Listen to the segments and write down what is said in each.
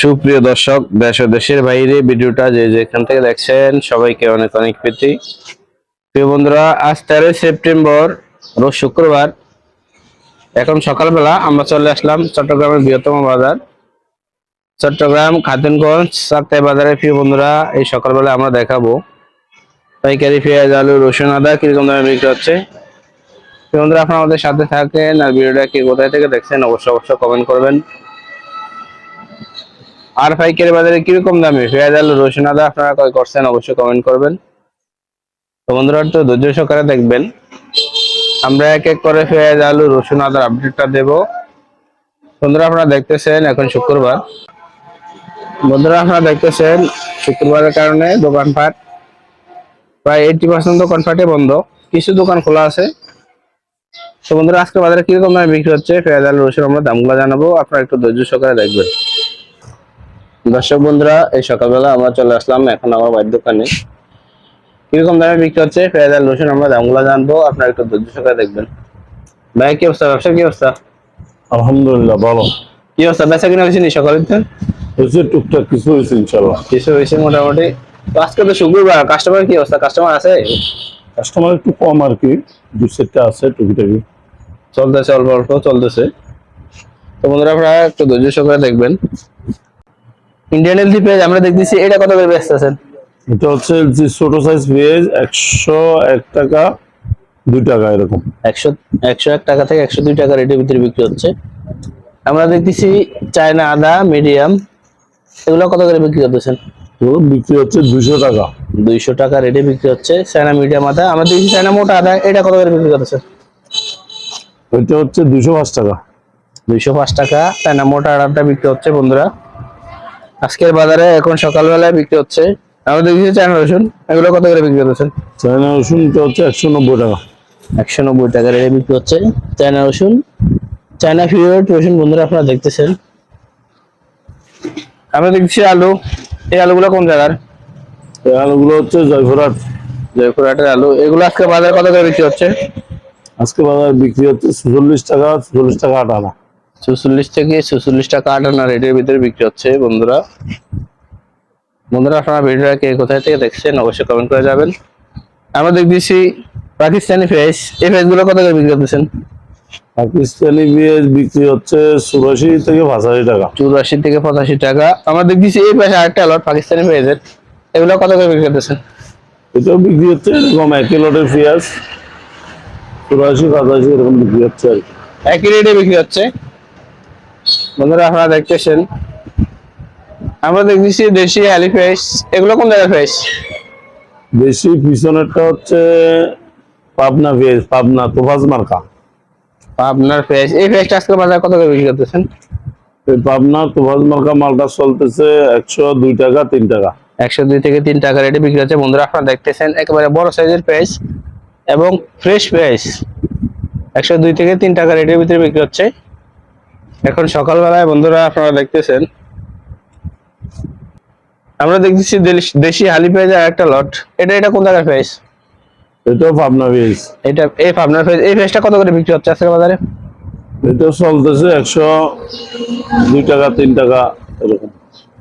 সুপ্রিয় দর্শক, দেশ ও দেশের বাইরে ভিডিওটা যে যেখান থেকে দেখছেন, সবাইকে অনেক অনেক প্রীতি। প্রিয় বন্ধুরা, আজ তেরোই সেপ্টেম্বর, রোজ শুক্রবার। এখন সকালবেলা আমরা চলে আসলাম চট্টগ্রামের বৃহত্তম বাজার। চট্টগ্রাম খাতুনগঞ্জ সাপ্তাহিক বাজারে, প্রিয় বন্ধুরা, এই সকালবেলা আমরা দেখাবো। পাইকারি পেঁয়াজ, আলু, রসুন, আদা কীরকম দামে বিক্রি হচ্ছে। প্রিয় বন্ধুরা, আপনারা আমাদের সাথে থাকেন আর ভিডিওটা কি কোথায় থেকে দেখছেন, অবশ্যই অবশ্যই কমেন্ট করবেন। আর পাইকারি বাজারে কীরকম দামে পেঁয়াজ, আলু, রসুন, আদা আপনারা ক্রয় করছেন অবশ্যই কমেন্ট করবেন। তো বন্ধুরা তো ধৈর্য সহকারে দেখবেন। আমরা এক এক করে পেঁয়াজ, আলু, রসুন, আদার আপডেটটা দেব। বন্ধুরা, আপনারা দেখতেছেন এখন শুক্রবার। বন্ধুরা, আপনারা দেখতেছেন শুক্রবারের কারণে দোকানপাট প্রায় এইটি পার্সেন্ট দোকানপাটে বন্ধ। কিছু দোকান খোলা আছে। তো বন্ধুরা, আজকে বাজারে কীরকম দামে বিক্রি হচ্ছে? পেঁয়াজ, আলু, রসুন, আমরা দামগুলো জানাব। আপনারা একটু ধৈর্য সহকারে দেখবেন। দর্শক বন্ধুরা এই সকালবেলা আমরা চলে আসলাম এখন আমার বাড়ির দোকানে। কীরকম দামে বিক্রি হচ্ছে? পেঁয়াজ আর রসুন আমরা দামগুলো জানব আপনারা একটু ধৈর্য সহকারে দেখবেন। ভাই কি অবস্থা? ব্যবসা কি অবস্থা? আলহামদুলিল্লাহ ভালো। কি অবস্থা? বেচা কিনা হয়েছে নি সকালে হয়েছে টুকটাক কিছু হয়েছে ইনশাল্লাহ। কিছু হয়েছে মোটামুটি। তো আজকে তো শুক্রবার কাস্টমার কি অবস্থা? কাস্টমার আছে? কাস্টমার একটু কম আর কি দু সেটটা আছে টুকিটাকি। চলতেছে অল্প অল্প চলতেছে। তো বন্ধুরা আপনারা একটু ধৈর্য সহকারে দেখবেন। ইন্ডিয়ান এলজি পেজ আমরা দেখতেছি এটা কত করে ব্যস্ত আছেন? এটা হচ্ছে যে ছোট সাইজ একশো এক টাকা দুই টাকা এরকম। একশো একশো এক টাকা থেকে একশো দুই টাকা রেটের ভিতরে বিক্রি হচ্ছে। আমরা দেখতেছি চায়না আদা মিডিয়াম এগুলো কত করে বিক্রি করতেছেন? এগুলো বিক্রি হচ্ছে দুশো টাকা। দুইশো টাকা রেটে বিক্রি হচ্ছে। চায়না মিডিয়াম আদা আমরা দেখছি চায়না মোটা আদা এটা কত করে বিক্রি করতেছেন? এটা হচ্ছে দুশো পাঁচ টাকা। দুইশো পাঁচ টাকা চায়না মোটা আদাটা বিক্রি হচ্ছে বন্ধুরা। আজকের বাজারে এখন সকালবেলায় বিক্রি হচ্ছে। আমরা দেখছি চায়না রসুন এগুলো কত করে বিক্রি করতেছেন? চায়না রসুন এটা হচ্ছে একশো নব্বই টাকা। একশো নব্বই টাকা রেটে বিক্রি হচ্ছে। চায়না রসুন চায়না ফিউরেট রসুন বন্ধুরা আপনারা দেখতেছেন। আমরা দেখছি আলু। এই আলুগুলো কোন জায়গার? এই আলুগুলো হচ্ছে জয়পুরহাট। জয়পুরহাটের আলু। এগুলো আজকে বাজারে কত করে বিক্রি হচ্ছে? আজকে বাজার বিক্রি হচ্ছে চুচল্লিশ টাকা চল্লিশ টাকা আট আনা চুচল্লিশ থেকে চুচল্লিশ টাকা আট আনা রেটের ভিতরে বিক্রি হচ্ছে বন্ধুরা। বন্ধুরা আপনারা ভিডিওটা কে কোথায় থেকে দেখছেন অবশ্যই কমেন্ট করে যাবেন। আমরা দেখতেছি পাকিস্তানি ফেস এই ফেসগুলো কত করে বিক্রি করতেছেন? পাকিস্তানি পেঁয়াজ বিক্রি হচ্ছে চুরাশি থেকে পঁচাশি টাকা। চুরাশি থেকে পঁচাশি টাকা। আমরা দেখতেছি এই পাশে আরেকটা লট পাকিস্তানি পেঁয়াজের এগুলো কত করে বিক্রি করতেছেন? এটাও বিক্রি হচ্ছে এরকম একই লটের পেঁয়াজ চুরাশি পঁচাশি এরকম বিক্রি হচ্ছে আর কি। একই রেটে বিক্রি হচ্ছে? বন্ধুরা আপনারা দেখতেছেন। আমরা দেখতেছি দেশি ফ্রেশ। এগুলো কোন জায়গার ফ্রেশ? বেশি পিছনেরটা হচ্ছে পাবনা পেঁয়াজ পাবনা তোফাজ মার্কা। আপনার ফ্রেশ। এই ফ্রেশটা আজকে বাজার কত করে বিক্রি করতেছেন? পাবনা তোফাজ মার্কা মালটা চলতেছে একশো দুই টাকা তিন টাকা। একশো দুই থেকে তিন টাকা রেটে বিক্রি হচ্ছে। বন্ধুরা আপনারা দেখতেছেন একেবারে বড় সাইজের পেঁয়াজ এবং ফ্রেশ পেঁয়াজ একশো দুই থেকে তিন টাকা রেটের ভিতরে বিক্রি হচ্ছে। এখন সকালবেলায় বন্ধুরা আপনারা দেখতেছেন। আমরা দেখতেছি দেশ- হালি পেঁয়াজ আর একটা লট। এটা এটা কোন জায়গার পেঁয়াজ? এটাও পাবনা পেঁয়াজ। এটা এই আপনার পেঁয়াজ এই পেঁয়াজটা কত করে বিক্রি হচ্ছে আজকে বাজারে? এটা চলতেছে একশো দুই টাকা তিন টাকা এরকম।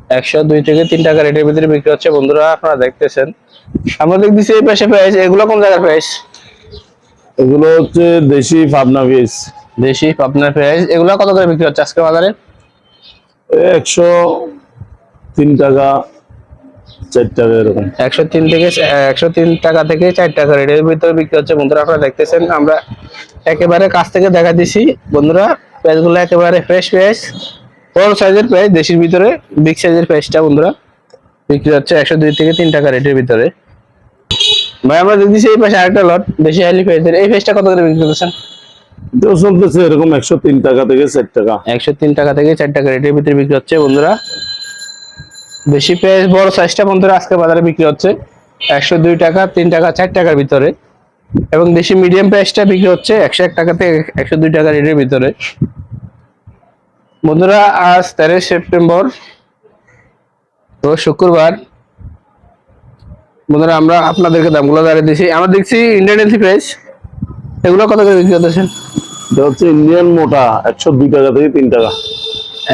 একশো দুই থেকে তিন টাকা রেটের ভিতরে বিক্রি হচ্ছে। বন্ধুরা আপনারা দেখতেছেন। আমরা দেখতেছি এই পাশে পেঁয়াজ। এগুলো কোন জায়গার পেঁয়াজ? এগুলো হচ্ছে দেশি পাবনা পেঁয়াজ। দেশি আপনার পেঁয়াজ এগুলো কত করে বিক্রি হচ্ছে আজকে বাজারে? একশো তিন টাকা চার টাকা এরকম। একশো তিন থেকে একশো তিন টাকা থেকে চার টাকা রেটের ভিতরে বিক্রি হচ্ছে বন্ধুরা আপনারা দেখতেছেন আমরা একেবারে কাছ থেকে দেখা দিছি। বন্ধুরা পেঁয়াজগুলো একেবারে ফ্রেশ পেঁয়াজ বড় সাইজের পেঁয়াজ দেশির ভিতরে বিগ সাইজের পেঁয়াজটা বন্ধুরা। বিক্রি হচ্ছে একশো দুই থেকে তিন টাকা রেটের ভিতরে। ভাই আমরা দেখতেছি এই পাশে আরেকটা লট দেশি হালি পেঁয়াজের। এই পেঁয়াজটা কত করে বিক্রি করতেছেন? বেশি বড় বাজারে বিক্রি হচ্ছে। একশো দুই টাকা, তিন টাকা, চার টাকার ভিতরে। এবং দেশি মিডিয়াম পেঁয়াজটা বিক্রি হচ্ছে একশো এক টাকা থেকে একশো দুই টাকা রেটের ভিতরে। বন্ধুরা, আজ তেরোই সেপ্টেম্বর, তো শুক্রবার। বন্ধুরা, আমরা আপনাদেরকে দামগুলো দাঁড়িয়ে দিয়েছি। আমরা দেখছি ইন্ডিয়ান এলসি এগুলো কত করে বিক্রি করতেছেন? এটা হচ্ছে ইন্ডিয়ান মোটা একশো দুই টাকা থেকে তিন টাকা।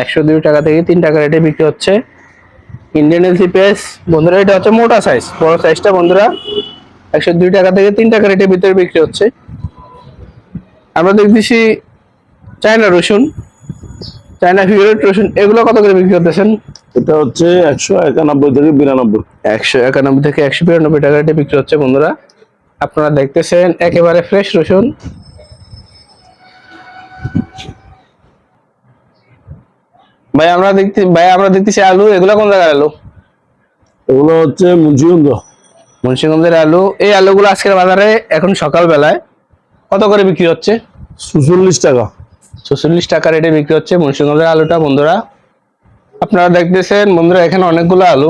একশো দুই টাকা থেকে তিন টাকা রেটে বিক্রি হচ্ছে। ইন্ডিয়ান এলসি পেস বন্ধুরা এটা হচ্ছে মোটা সাইজ বড় সাইজটা বন্ধুরা একশো দুই টাকা থেকে তিন টাকা রেটের ভিতরে বিক্রি হচ্ছে। আমরা দেখতেছি চায়না রসুন চায়না ফিউরেট রসুন এগুলো কত করে বিক্রি করতেছেন? এটা হচ্ছে একশো একানব্বই থেকে বিরানব্বই। একশো একানব্বই থেকে একশো বিরানব্বই টাকা রেটে বিক্রি হচ্ছে বন্ধুরা। আপনারা দেখতেছেন একেবারে ফ্রেশ রসুন। ভাই আমরা দেখতে ভাই আমরা দেখতেছি আলু। এগুলো কোন জায়গার আলু? এগুলো হচ্ছে মুন্সিগঞ্জ। মুন্সিগঞ্জের আলু। এই আলুগুলো আজকের বাজারে এখন সকাল বেলায় কত করে বিক্রি হচ্ছে? সুচল্লিশ টাকা। ছচল্লিশ টাকা রেটে বিক্রি হচ্ছে মুন্সিগঞ্জের আলুটা বন্ধুরা। আপনারা দেখতেছেন বন্ধুরা এখানে অনেকগুলো আলু।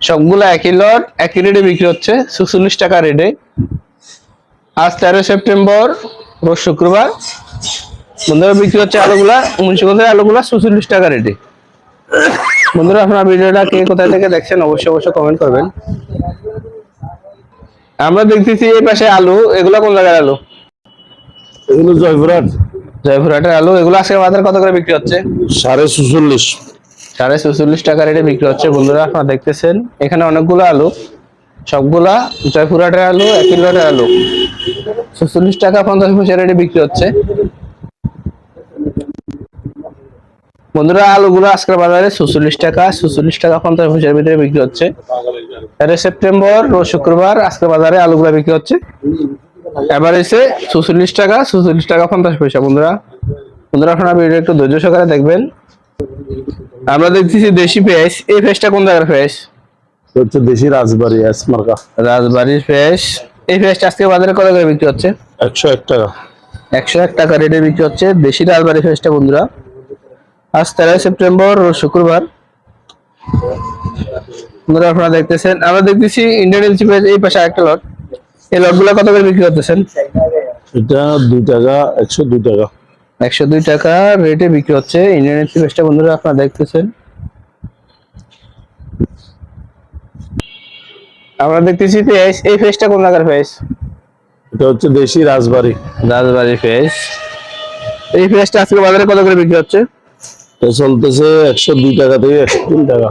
সবগুলো একই লট একই রেটে বিক্রি হচ্ছে ছচল্লিশ টাকা রেটে আজ তেরো সেপ্টেম্বর রোজ শুক্রবার। বন্ধুরা বিক্রি হচ্ছে আলুগুলা মুন্সিগঞ্জের আলুগুলা ছচল্লিশ টাকা রেটে বন্ধুরা আপনার ভিডিওটা কে কোথায় থেকে দেখছেন অবশ্যই অবশ্যই কমেন্ট করবেন। আমরা দেখতেছি এই পাশে আলু এগুলা কোন জায়গার আলু? এগুলো জয়পুরহাট। জয়পুরহাটের আলু এগুলো আজকে বাজারে কত করে বিক্রি হচ্ছে? সাড়ে সুচল্লিশ সাড়ে ছচল্লিশ টাকা রেটে বিক্রি হচ্ছে। বন্ধুরা, আপনারা দেখতেছেন, এখানে অনেকগুলো আলু, সবগুলা জয়পুরহাটের আলু একই লটের আলু। ছচল্লিশ টাকা পঞ্চাশ পয়সা রেটে বিক্রি হচ্ছে। বন্ধুরা, আলুগুলো আজকের বাজারে ছচল্লিশ টাকা ছচল্লিশ টাকা পঞ্চাশ পয়সার ভিতরে বিক্রি হচ্ছে। তেরো সেপ্টেম্বর, রোজ শুক্রবার, আজকের বাজারে আলুগুলো বিক্রি হচ্ছে। এবার এসে ছচল্লিশ টাকা ছচল্লিশ টাকা পঞ্চাশ পয়সা, বন্ধুরা। বন্ধুরা, আপনারা ভিডিও একটু ধৈর্য সহকারে দেখবেন। আমরা দেখতেছি দেশি ফেস এই ফেসটা কোন জায়গার এটা হচ্ছে দেশি রাজবাড়ি এসমার্কা রাজবাড়ির পেঁয়াজ এই পেঁয়াজটা আজকে বাজারে কত করে বিক্রি হচ্ছে? একশো এক টাকা। একশো এক টাকা রেটে বিক্রি হচ্ছে। দেশি রাজবাড়ি ফেসটা বন্ধুরা। আজ তেরোই সেপ্টেম্বর শুক্রবার। বন্ধুরা আপনারা দেখতেছেন। আমরা দেখতেছি ইন্ডিয়ান এলসি পেঁয়াজ এই পাশে একটা লট এই লটগুলো কত করে বিক্রি করতেছেন? এটা দুই টাকা একশো দুই টাকা। একশো দুই টাকা রেটে বিক্রি হচ্ছে। ইন্ডিয়ান এলসি পেঁয়াজটা বন্ধুরা আপনারা দেখতেছেন। আমরা দেখতেছি পেঁয়াজ এই পেঁয়াজটা কোন জায়গার পেঁয়াজ এটা হচ্ছে দেশি রাজবাড়ি। রাজবাড়ি পেঁয়াজ এই পেঁয়াজটা আজকে বাজারে কত করে বিক্রি হচ্ছে? এটা চলতেছে একশো দুই টাকা থেকে একশো তিন টাকা।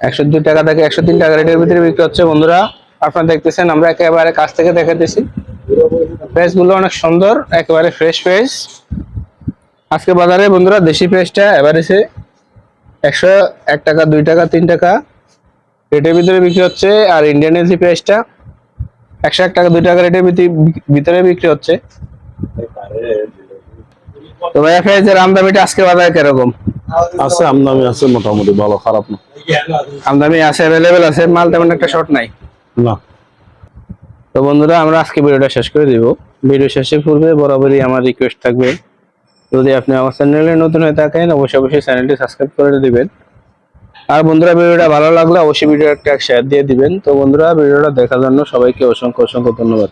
একশো দুই টাকা থেকে একশো তিন টাকা রেটের ভিতরে বিক্রি হচ্ছে বন্ধুরা। আপনারা দেখতেছেন আমরা একেবারে কাছ থেকে দেখাতেছি পেঁয়াজ অনেক সুন্দর একেবারে ফ্রেশ পেঁয়াজ। আজকে বাজারে বন্ধুরা দেশি পেঁয়াজটা এভারেজে একশো এক টাকা দুই টাকা তিন টাকা। রেটের ভিতরে বিক্রি হচ্ছে আর ইন্ডিয়ান এলসি পেঁয়াজটা একশো এক টাকা দুই টাকা রেটের ভিতরে- ভিতরে বিক্রি হচ্ছে। তো ভাইয়া পেঁয়াজের আমদামিটা আজকে বাজারে কীরকম? আছে আমদামি আছে মোটামুটি ভালো খারাপ না। আমদামি আছে অ্যাভেলেবেল আছে মাল তেমন একটা শর্ট নাই। না। তো বন্ধুরা, আমরা আজকে ভিডিওটা শেষ করে দিব। ভিডিও শেষের পূর্বে বরাবরই আমার রিকোয়েস্ট থাকবে, যদি আপনি আমার চ্যানেলে নতুন হয়ে থাকেন, অবশ্যই অবশ্যই চ্যানেলটি সাবস্ক্রাইব করে দেবেন। আর বন্ধুরা, ভিডিওটা ভালো লাগলে অবশ্যই ভিডিও একটা শেয়ার দিয়ে দিবেন। তো বন্ধুরা, ভিডিওটা দেখার জন্য সবাইকে অসংখ্য অসংখ্য ধন্যবাদ।